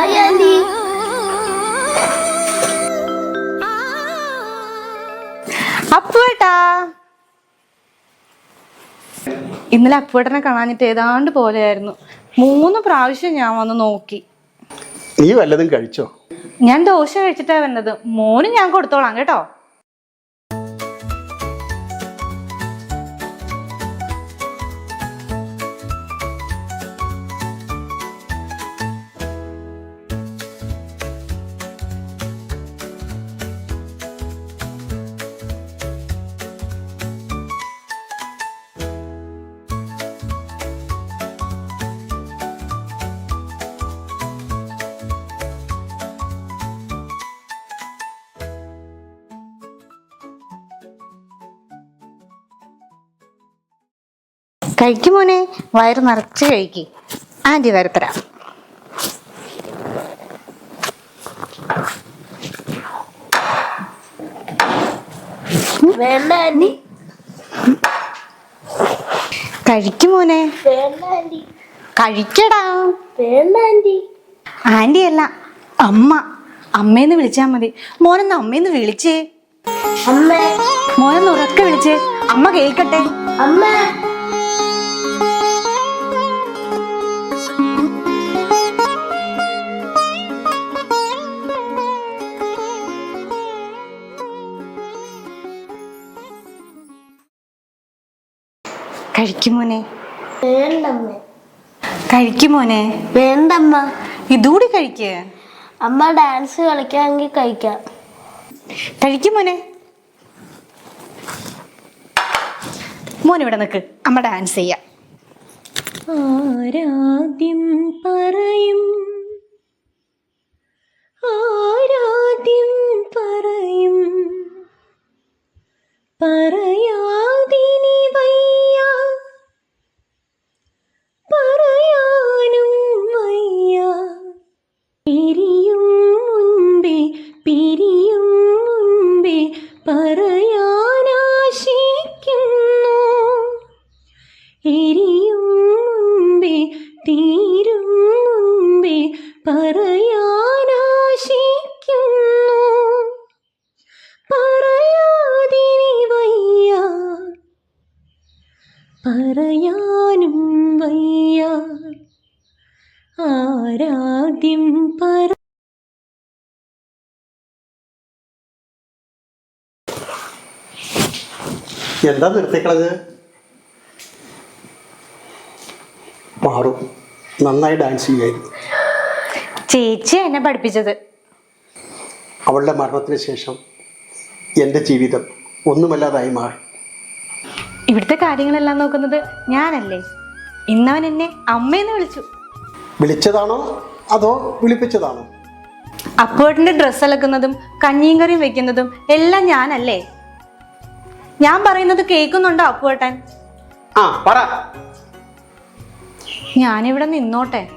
അയലി അപ്പുവേട്ടാ. ഇന്നലെ അപ്പുവേട്ടനെ കാണാനിട്ട് ഏതാണ്ട് പോലെയായിരുന്നു. മൂന്ന് പ്രാവശ്യം ഞാൻ വന്ന് നോക്കി. നീ വല്ലതും കഴിച്ചോ? ഞാൻ ദോശ കഴിച്ചിട്ടാ വന്നത്. മോന് ഞാൻ കൊടുത്തോളാം കേട്ടോ. കഴിക്കും മോനെ. വയറ് നിറച്ച് കഴിക്ക്. ആന്റി വരത്തരാം വേണ്ട ആന്റി കഴിക്കും മോനെ. വേണ്ട കഴിക്കടാ. വേണ്ട ആന്റി. ആന്റി അല്ല അമ്മ. അമ്മേന്ന് വിളിച്ചാ മതി. മോനൊന്ന് അമ്മേന്ന് വിളിച്ചേ. അമ്മ. മോനെന്ന് ഉറക്കെ വിളിച്ചേ. അമ്മ കേൾക്കട്ടെ. അമ്മ. കഴിക്കും മോനെ. വേണ്ടമ്മ. ഇതുകൂടി കഴിക്ക്. അമ്മ ഡാൻസ് കളിക്കാമെങ്കിൽ കഴിക്കാം. കഴിക്കും മോനെ. മോൻ ഇവിടെ നിൽക്ക് അമ്മ ഡാൻസ് ചെയ്യാം. ആരാദ്യം പറയും പറയാനും വയ്യ ആരാദ്യം പറ എന്താ നിർത്തിക്കളത് മാറും. നന്നായി ഡാൻസ് ചെയ്യായിരുന്നു ചേച്ചി എന്നെ പഠിപ്പിച്ചത്. അവളുടെ മരണത്തിന് ശേഷം എന്റെ ജീവിതം ഒന്നുമല്ലാതായി മാറി. ഇവിടുത്തെ കാര്യങ്ങളെല്ലാം നോക്കുന്നത് ഞാനല്ലേ? ഇന്നവൻ എന്നെ അമ്മയെന്ന് വിളിച്ചു. വിളിച്ചതാണോ? അതോ വിളിപ്പിച്ചതാണോ? അപ്പോഴിന്റെ ഡ്രസ്സ് അലക്കുന്നതും കഞ്ഞിയും കറിയും വെക്കുന്നതും എല്ലാം ഞാനല്ലേ? ഞാൻ പറയുന്നത് കേൾക്കുന്നുണ്ടോ അപ്പുവേട്ടൻ? ആ പറ. ഞാനിവിടെ നിന്നോട്ടെ.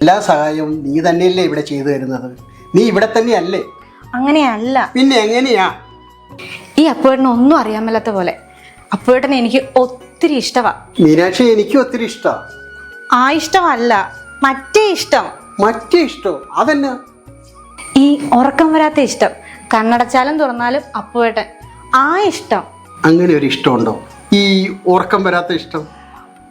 എല്ലാ സഹായവും നീ തന്നെയല്ലേ ഇവിടെ ചെയ്തു തരുന്നത്. നീ ഇവിടെ തന്നെയല്ലേ? അങ്ങനെയല്ല. പിന്നെ എങ്ങനെയാ? ഈ അപ്പുവേട്ടന് ഒന്നും അറിയാൻ മേലാത്ത പോലെ. അപ്പുവേട്ടനെ എനിക്ക് ഒത്തിരി ഇഷ്ടവാ. മീനാക്ഷി എനിക്ക് ഒത്തിരി ഇഷ്ടാ. ആ ഇഷ്ടമല്ല മറ്റേ ഇഷ്ടം. മറ്റേ ഇഷ്ടം? അതെന്നാ? ഈ ഉറക്കം വരാത്ത ഇഷ്ടം. കണ്ണടച്ചാലും തുറന്നാലും അപ്പുവേട്ടൻ ആ ഇഷ്ടം. അങ്ങനെ ഒരു ഇഷ്ടമുണ്ടോ? ഈ ഉറക്കം വരാത്ത ഇഷ്ടം?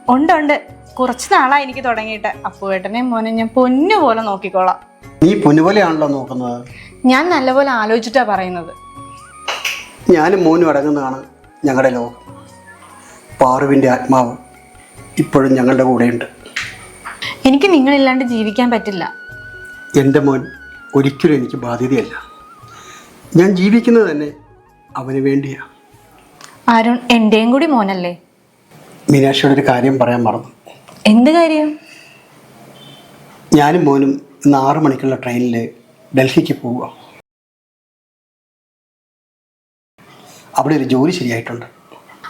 ഉണ്ട് ഉണ്ട്. കുറച്ച് നാളായി എനിക്ക് തുടങ്ങിയിട്ട്. അപ്പുവേട്ടനെ മോനെ ഞാൻ പൊന്നു പോലെ നോക്കിക്കോളാം. നീ പൊന്നുപോലെയാണല്ലോ നോക്കുന്നത്. ഞാൻ നല്ലപോലെ ആലോചിച്ചിട്ടാ പറയുന്നത്. ഞാനും മോനും അടങ്ങുന്നതാണ്. ഞങ്ങളുടെ ലോകം പാറുവിന്റെ ആത്മാവ് ഇപ്പോഴും ഞങ്ങളുടെ കൂടെയുണ്ട്. എനിക്ക് നിങ്ങളില്ലാണ്ട് ജീവിക്കാൻ പറ്റില്ല. എന്റെ മോൻ ഒരിക്കലും എനിക്ക് ബാധ്യതയല്ല. ഞാൻ ജീവിക്കുന്നത് തന്നെ അവന് വേണ്ടിയാണ് അരുൺ എന്റെയും കൂടി മോനല്ലേ? മീനാക്ഷിയോട് ഒരു കാര്യം പറയാൻ മറന്നു. എന്ത് കാര്യം? ഞാനും മോനും ഇന്ന് ആറു മണിക്കുള്ള ട്രെയിനിൽ ഡൽഹിക്ക് പോവുക. അവിടെ ഒരു ജോലി ശരിയായിട്ടുണ്ട്.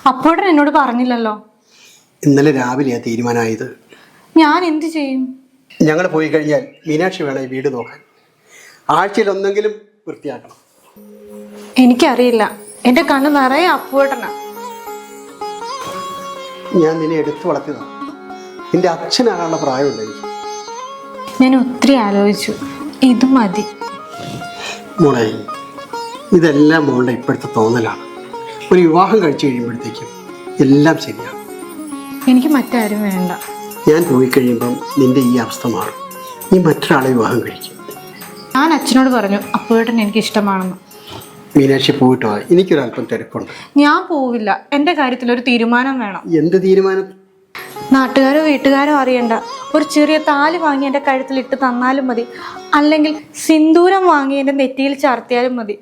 അപ്പോഴും എന്നോട് പറഞ്ഞില്ലല്ലോ. ഇന്നലെ രാവിലെയാണ് തീരുമാനമായത്. ഞാൻ എന്ത് ചെയ്യും? ഞങ്ങൾ പോയി കഴിഞ്ഞാൽ മീനാക്ഷി വേണം ഈ വീട് നോക്കാൻ. ആഴ്ചയിൽ ഒന്നെങ്കിലും വൃത്തിയാക്കണം. എനിക്കറിയില്ല. എന്റെ കണ്ണ് നിറയെ അപ്പുവേട്ടനാ. ഞാൻ നിന്നെ എടുത്തു വളർത്തിയതാണ് നിന്റെ അച്ഛനാകാനുള്ള പ്രായമുണ്ട് എനിക്ക്. ഞാൻ ഒത്തിരി ആലോചിച്ചു. ഇത് മതി. മോളെ ഇതെല്ലാം മോളുടെ ഇപ്പോഴത്തെ തോന്നലാണ്. ഒരു വിവാഹം കഴിച്ചു കഴിയുമ്പോഴത്തേക്കും എല്ലാം ശരിയാണ് എനിക്ക് മറ്റാരും വേണ്ട. ഞാൻ പോയി കഴിയുമ്പം നിന്റെ ഈ അവസ്ഥ മാറും. നീ മറ്റൊരാളെ വിവാഹം കഴിക്കും. ഞാൻ അച്ഛനോട് പറഞ്ഞു അപ്പോഴേട്ടൻ എനിക്ക് ഇഷ്ടമാണെന്ന്. മീനാക്ഷി പോയിട്ടോ? എനിക്കൊരല്പം തിരക്കുണ്ട്. ഞാൻ പോവില്ല. എന്റെ കാര്യത്തിൽ ഒരു തീരുമാനം വേണം. എന്ത് തീരുമാനം? നാട്ടുകാരോ വീട്ടുകാരോ അറിയണ്ട. ഒരു ചെറിയ താൽ വാങ്ങി എന്റെ കഴുത്തിൽ ഇട്ട് തന്നാലും മതി. അല്ലെങ്കിൽ സിന്ദൂരം വാങ്ങി എന്റെ നെറ്റിയിൽ ചാർത്തിയാലും മതി.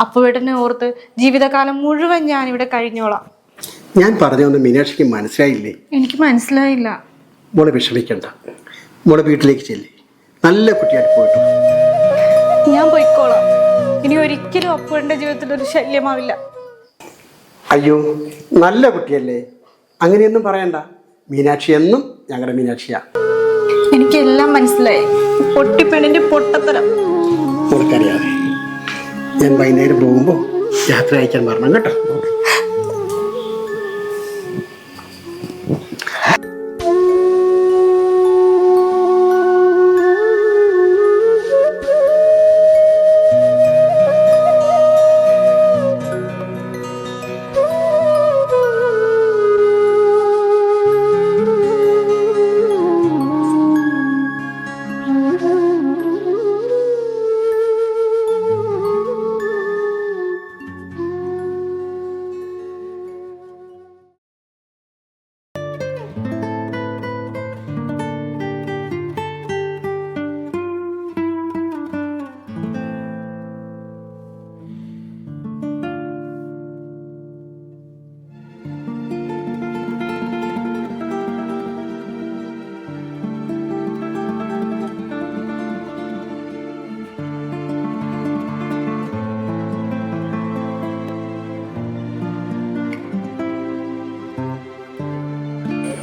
അപ്പുവേട്ടനെ ഓർത്ത് ജീവിതകാലം മുഴുവൻ ഞാൻ ഇവിടെ കഴിഞ്ഞോളാം. ഞാൻ പറഞ്ഞൊന്നും മീനാക്ഷിക്ക് മനസ്സിലായില്ലേ? എനിക്ക് മനസ്സിലായില്ല. മോളെ വിഷമിക്കണ്ട. മോളെ വീട്ടിലേക്ക് ചെല്ലേ. നല്ല കുട്ടിയായിട്ട് പോയിട്ടു. ഞാൻ പോയിക്കോളാം. ഇനി ഒരിക്കലും അപ്പുവേട്ടന്റെ ജീവിതത്തിൽ ഒരു ശല്യമാവില്ല. അയ്യോ നല്ല കുട്ടിയല്ലേ? അങ്ങനെയൊന്നും പറയണ്ട. മീനാക്ഷി എന്നും ഞങ്ങളുടെ മീനാക്ഷിയാ. എനിക്കെല്ലാം മനസ്സിലായി. പൊട്ടിപ്പെണ്ണിന്റെ പൊട്ടത്തരം. നിനക്കറിയാതെ ഞാൻ വൈകുന്നേരം പോകുമ്പോൾ യാത്ര അയക്കാൻ പറഞ്ഞു കേട്ടോ.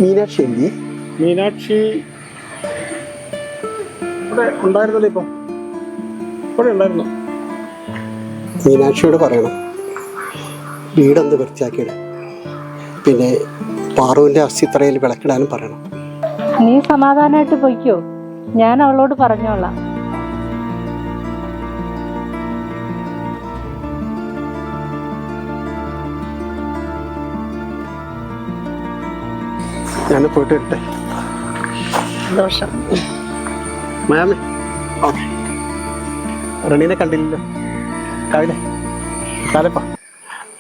മീനാക്ഷി എന്തി മീനാക്ഷി ഇവിടെ ഉണ്ടായിരുന്നല്ലോ ഇപ്പൊ. ഇവിടെ ഉണ്ടായിരുന്നു. മീനാക്ഷിയോട് പറയണം വീടൊന്ന് വൃത്തിയാക്കിയിടാൻ പിന്നെ പാറുവിന്റെ അസ്ഥിത്രയിൽ വിളക്കിടാനും പറയണം. നീ സമാധാനമായിട്ട് പൊയ്ക്കോ. ഞാൻ അവളോട് പറഞ്ഞോളാം. ഞാൻ പോയിട്ട് വരട്ടെ. ദോഷം മാമേ. റണീനെ കണ്ടില്ലല്ലോ. കാവിലെ കാലപ്പ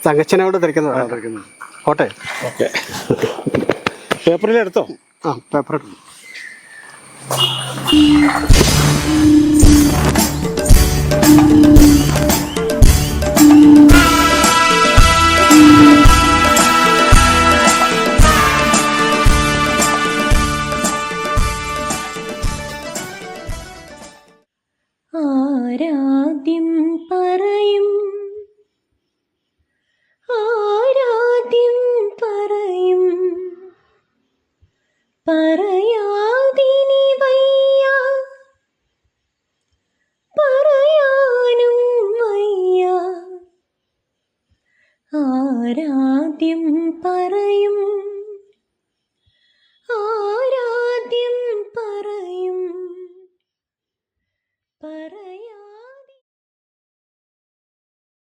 തങ്കച്ചനോട് തിരക്കുന്നതാണ് കോട്ടെ ഓക്കെ. പേപ്പറിൽ എടുത്തോ? ആ പേപ്പർ എടുക്കും ആരാദ്യം